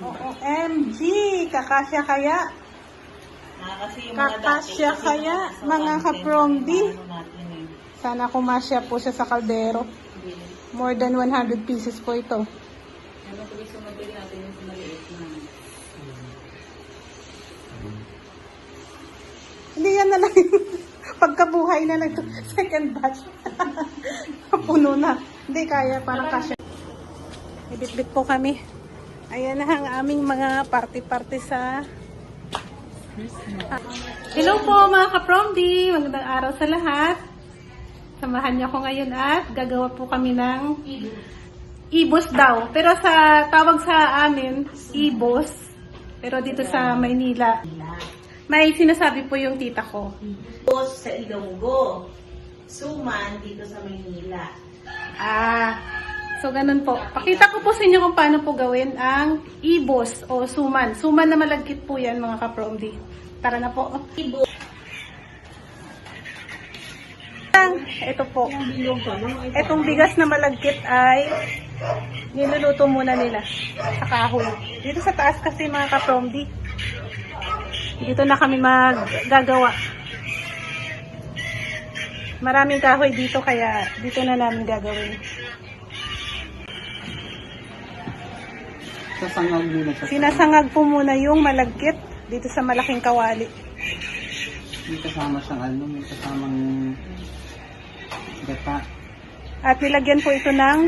OMG! Kakasya kaya? Kakasya kaya, mga kapromdi? ano eh. Sana kumasya po siya sa kaldero. More than 100 pieces po ito. Ano. Hindi yan na lang pagkabuhay na lang. Second batch. Puno na. Hindi kaya, parang kasya. Ibitbit po kami. Ayan na ang aming mga party-party sa... Hello po mga kapromdi! Magandang araw sa lahat. Samahan niyo ako ngayon at gagawa po kami ng ibos daw. Pero sa tawag sa amin, ibos. Pero dito sa Maynila, may sinasabi po yung tita ko. Tapos sa Ilonggo. Suman dito sa Maynila. Ah, so ganun po. Pakita ko po sa inyo kung paano po gawin ang ibos o suman. Suman na malagkit po yan mga kapromdi. Tara na po. Ibo. Ito po. Itong bigas na malagkit ay niluluto muna nila sa kahoy. Dito sa taas kasi mga kapromdi. Dito na kami maggagawa. Maraming kahoy dito kaya dito na namin gagawin. Sasangag muna sa Sinasangag po muna yung malagkit dito sa malaking kawali. May kasama siyang ano, may kasamang gata. At nilagyan po ito ng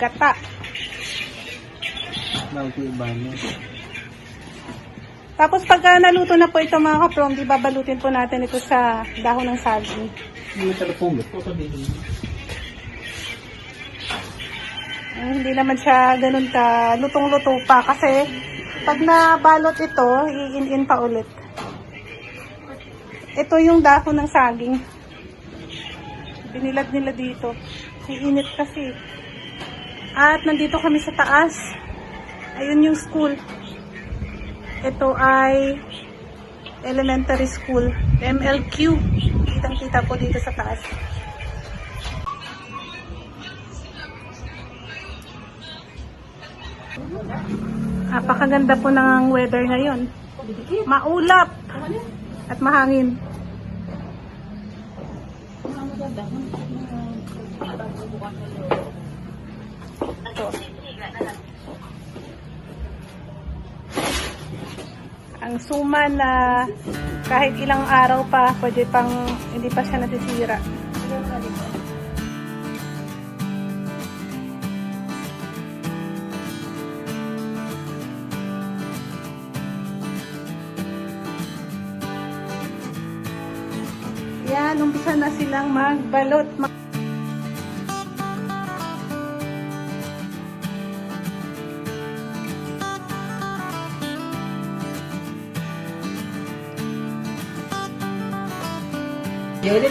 gata. Bago iba niya. Tapos pagka naluto na po ito mga kaprom, di babalutin po natin ito sa dahon ng saging. Hindi na telepono ko hindi naman siya ganun ka lutong-luto pa kasi pag nabalot ito, iin-in pa ulit. Ito yung dahon ng saging. Binilad nila dito. Iinit kasi. At nandito kami sa taas. Ayun yung school. Ito ay elementary school. MLQ. Kitang-kita po dito sa taas. Napakaganda po ng weather ngayon. Maulap at mahangin. Ang suman na kahit ilang araw pa, pwede pang hindi pa siya nasisira. Silang magbalot. Ma-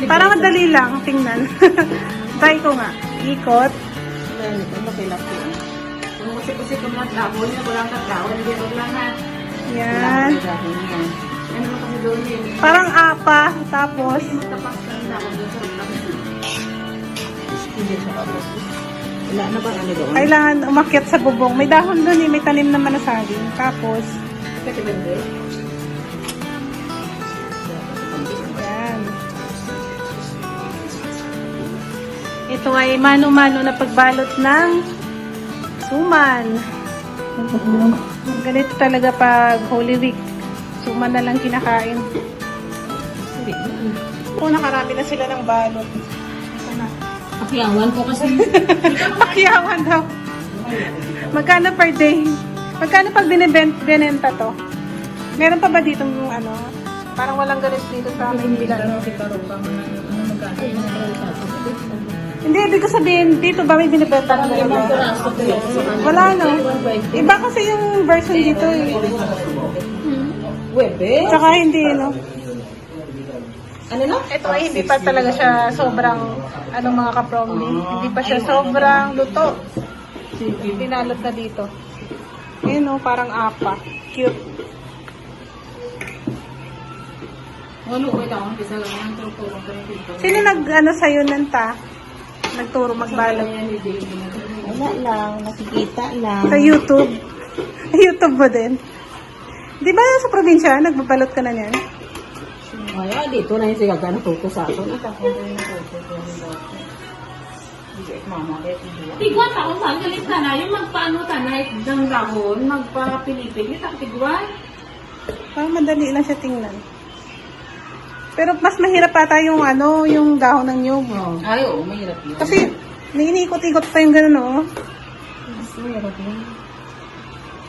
Parang madali lang tingnan. Try ko nga. Ikot. Yan. Ano? Parang apa. Tapos, Ng dahon doon sa. Hindi. Wala na ba ano doon? kailangan umakyat sa bubong. May dahon doon eh. May tanim naman na saging. Tapos, yan. Ito ay mano-mano na pagbalot ng suman. Ganito talaga pag Holy Week. Suman na lang kinakain. Kung nakarami na sila ng balot. Ito na. Pakiyawan ko kasi. Pakiyawan daw. Magkano per day? Magkano pag binibent, binenta to? Meron pa ba dito yung ano? Parang walang ganito dito sa Maynila. no? Hindi, ibig ko sabihin, dito ba may binibenta na? Wala no. Iba kasi yung version dito eh. Webe? Tsaka hindi, no? Ano na? Ito ay hindi pa talaga siya sobrang, ano mga kapromdi. Hindi pa siya sobrang luto. Binalot na dito. Ayun no, parang apa. Cute. Ano ng. Sino nag, ano sa'yo nun ta? Nagturo magbalot. Wala lang, nakikita lang. Sa YouTube. YouTube mo din. Di ba sa probinsya, nagbabalot ka na niyan? Kaya dito na yung sigagana tuto sa akin. Yung yung hindi. Tigwan ako, saan galit na. Yung magpaano tanay ng dahon, magpa-pili-pili, tak tigwan. Parang madali lang siya tingnan. Pero mas mahirap ata yung ano, yung dahon ng nyug. Ay, oo, mahirap yun. Kasi, nainikot-ikot pa yung gano'n, oh. Mas mahirap yun.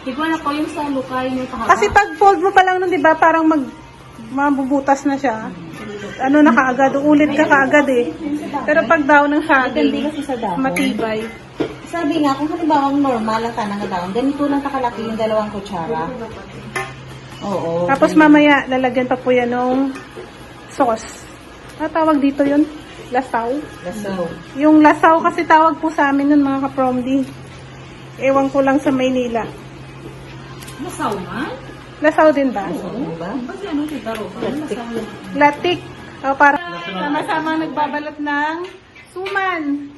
Tigwan ako yung sa lukay niyo kahaba. Kasi pag fold mo pa lang nun, di ba, parang mag, mabubutas na siya. Ano na kaagad, ulit ka kaagad eh. Pero pag daw ng saging, matibay. Sabi nga, kung halimbawa normal ang tanang na dahon, ganito lang kakalaki yung dalawang kutsara. Oo. Tapos mamaya, lalagyan pa po yan ng sauce. Tawag dito yun? Lasaw? Lasaw. Yung lasaw kasi tawag po sa amin nun mga kapromdi. Ewan ko lang sa Maynila. Masaw man? Lasaw din ba? Oo ba? Kasi ano si Taro ba? Masaw yan. Latik. O para sama-sama nagbabalot ng suman. Ano.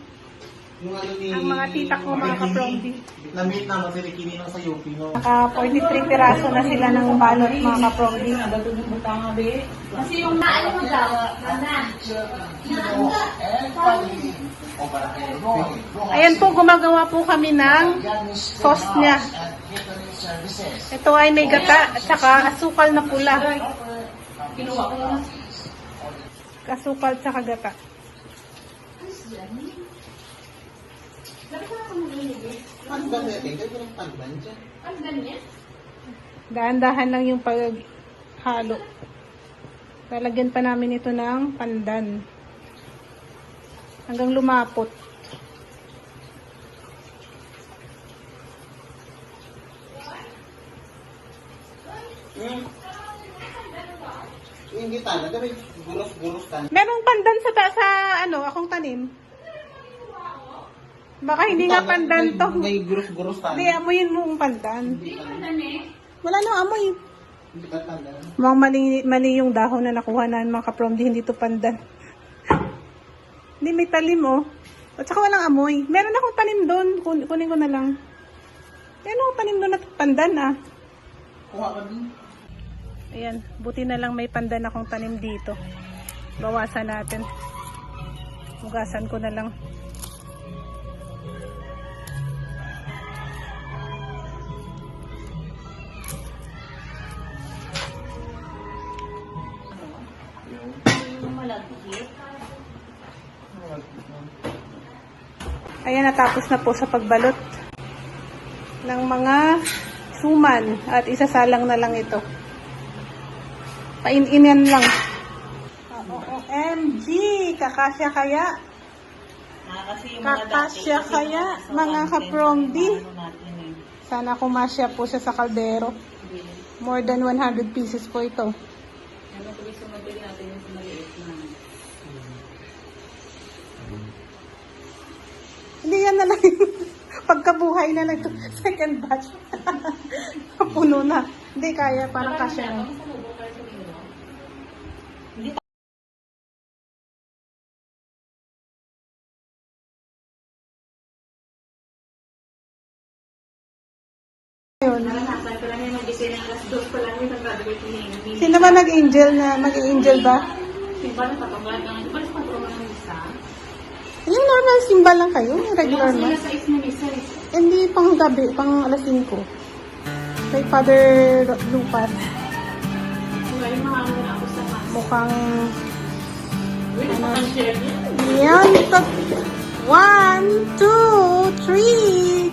Ang mga tita ko, mga kapromdi. Na-meet naman si Ricky ng sa UP, no? Naka 43 piraso na sila ng balot mga kapromdi. Kasi yung naano mo daw, na. Ayan po, gumagawa po kami ng sauce niya. Ito ay may gata at saka asukal na pula. Kinuha ko na. Asukal at saka gata. Dahan-dahan lang yung paghalo. Lalagyan pa namin ito ng pandan. Hanggang lumapot. Hmm. Yung gitana, gabi, guros-guros tan. Merong pandan sa, ta- sa ano, akong tanim. Baka hindi nga pandan to. May guros-guros tan. Hindi, amoyin mo ang pandan. Hindi tan. Ano eh? Wala nang amoy. Hindi ka tandan. Mukhang mali, mali yung dahon na nakuha na mga kapromdi, hindi to pandan. hindi, may talim oh. At saka walang amoy. Meron akong tanim doon. Kun, kunin ko na lang. Meron akong tanim doon na pandan ah. Kuha ka din. Ayan, buti na lang may pandan akong tanim dito. Bawasan natin. Hugasan ko na lang. Ayan, natapos na po sa pagbalot ng mga suman at isasalang na lang ito. Pain-inan lang. OMG! Kakasya kaya? Kasi yung mga dati, Kakasya kaya, mga kapromdi? ano eh. Sana kumasya po siya sa kaldero. More than 100 pieces po ito. Ano tuloy sumabili natin yung sa maliit na. Hindi yan na lang yung pagkabuhay na lang. Second batch. Puno na. Hindi kaya, parang kasya na. Amy. Sino ba nag-angel na? Mag-angel ba? Simba na patunggal ng Di ba sa patunggal ng isa? Yung normal simba lang kayo? Regular sa is na eh. Hindi pang gabi, pang alas 5. Kay Father yung mga ano na ako sa mas. Mukhang Uy, napaka-share niya. yan. One, two, three.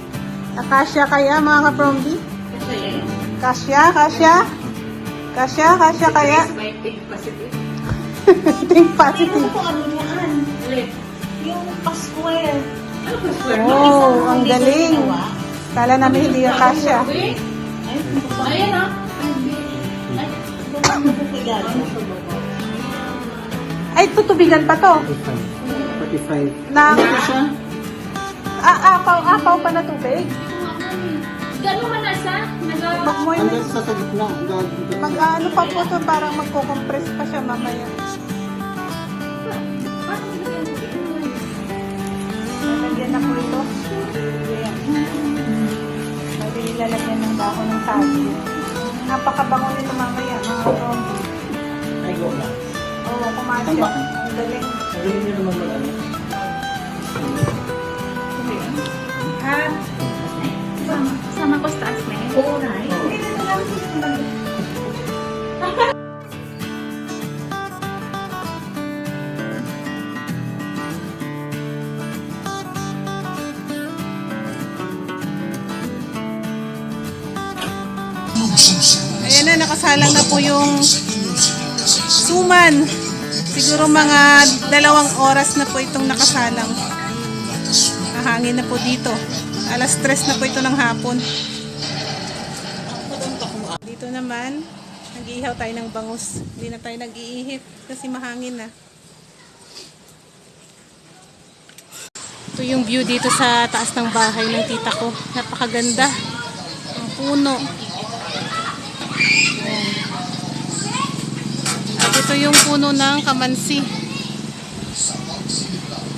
Akasya kaya mga kapromdi? Kasya, kasya. Kasya, kasya kaya. By big positive. Think positive. Ano yan? Yung pasquare. Ano square? Oh, ang galing. Kala namin hindi ka kasya. Ayan ah. Ay, Ay, tutubigan pa to. 45. Na, ah, apaw, apaw pa na tubig. Gano'n man nasa? Nag- Magmoy na. Hanggang sa sa gitna. Mag, ano pa po to, parang magko-compress pa siya mamaya. Lalagyan na po ito. Ayan. Bali, lalagyan ng dahon ng sabi. Napakabango nito mamaya, mga kapromdi. Ay, go na. Oo, kumasya. Ang galing. Sabihin niyo naman mo sa taas na yun. Oo, right. Ayan na, nakasalang na po yung suman. Siguro mga dalawang oras na po itong nakasalang. Nahangin na po dito. Alas tres na po ito ng hapon. Nag-iihaw tayo ng bangus. Hindi na tayo nag-iihip kasi mahangin na. Ito yung view dito sa taas ng bahay ng tita ko. Napakaganda. Ang puno. At ito yung puno ng kamansi.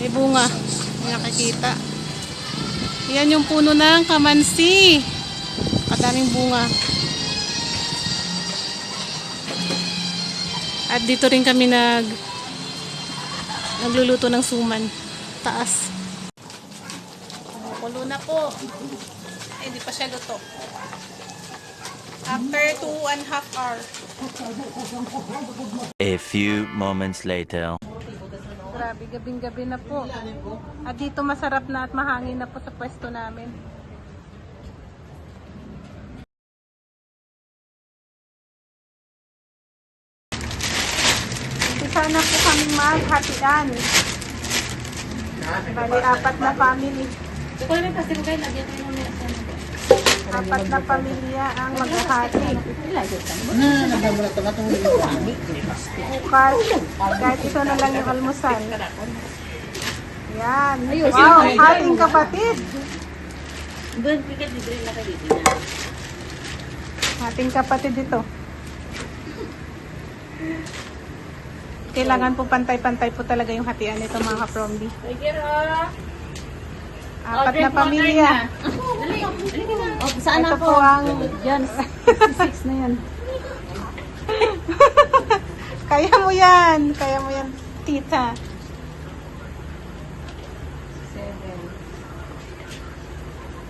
May bunga. May nakikita. Yan yung puno ng kamansi. Kadaming bunga. At dito rin kami nag nagluluto ng suman. Taas. Kumukulo na po. Ay, hindi pa siya luto. After two and a half hour. A few moments later. Grabe, gabing-gabi na po. At dito masarap na at mahangin na po sa pwesto namin. Umpisa na po kami maghatian. Bali, apat na family. Apat na pamilya ang maghahati. Bukas, kahit ito na lang yung almusal. Yan. Wow, ating kapatid. Dito. Ating kapatid ito. Kailangan po pantay-pantay po talaga yung hatian nito mga ka-promdi. Sige, ha? Apat na pamilya. Dali, dali ka na. Oh, saan Ito ako? po ang... Yan, 66 na yan. Kaya mo yan. Kaya mo yan, tita.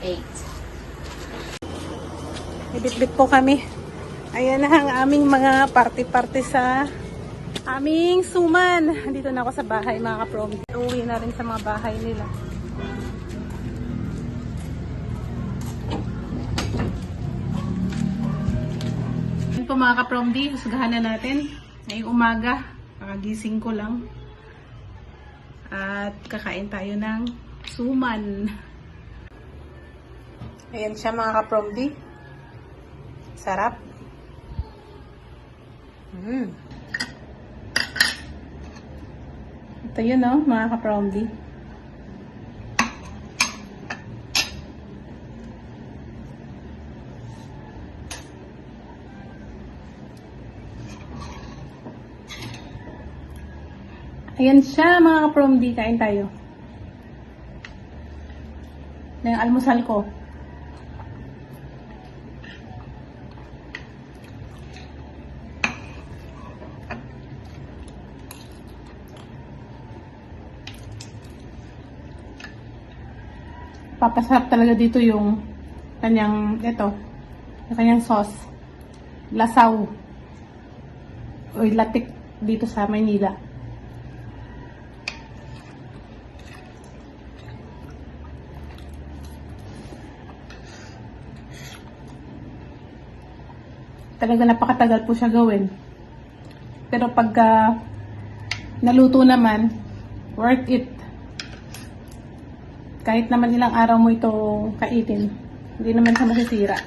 8. Ibitbit po kami. Ayan na ang aming mga party-party sa aming suman. Dito na ako sa bahay mga ka-promdi. Uwi na rin sa mga bahay nila. Yun po mga ka-promdi, husgahan na natin. Ngayong umaga, kakagising ko lang. At kakain tayo ng suman. Ayan siya mga ka-promdi. Sarap. Mm. Ito yun oh, mga ka-promdi. Ayan siya mga ka-promdi. Kain tayo. Na yung almusal ko. Papasarap talaga dito yung kanyang, ito, yung kanyang sauce. Lasaw. O latik dito sa Maynila. Talaga napakatagal po siya gawin. Pero pagka naluto naman, worth it kahit naman ilang araw mo ito kaitin, hindi naman siya masisira.